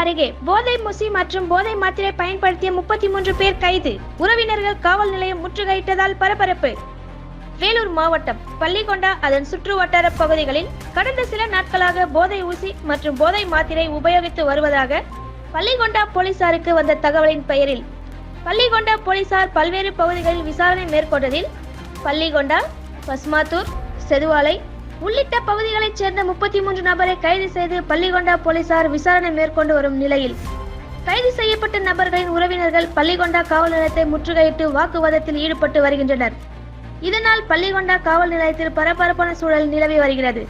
அருகே போதை முசி மற்றும் போதை மாத்திரை பயன்படுத்திய முப்பத்தி மூன்று பேர் கைது. உறவினர்கள் காவல் நிலையம் முற்றுகையிட்டதால் பரபரப்பு. வேலூர் மாவட்டம் பள்ளிகொண்டா அதன் சுற்று வட்டார பகுதிகளில் கடந்த சில நாட்களாக போதை ஊசி மற்றும் போதை மாத்திரை உபயோகித்து வருவதாக பள்ளிகொண்டா போலீசாருக்கு வந்த தகவலின் பெயரில் பள்ளிகொண்டா போலீசார் பல்வேறு பகுதிகளில் விசாரணை மேற்கொண்டதில் பள்ளிகொண்டா பஸ்மாத்தூர் செதுவாலை உள்ளிட்ட பகுதிகளைச் சேர்ந்த முப்பத்தி மூன்று நபரை கைது செய்து பள்ளிகொண்டா போலீசார் விசாரணை மேற்கொண்டு வரும் நிலையில். கைது செய்யப்பட்ட நபர்களின் உறவினர்கள் பள்ளிகொண்டா காவல் நிலையத்தை முற்றுகையிட்டு வாக்குவாதத்தில் ஈடுபட்டு வருகின்றனர். இதனால் பள்ளிகொண்டா காவல் நிலையத்தில் பரபரப்பான சூழல் நிலவி வருகிறது.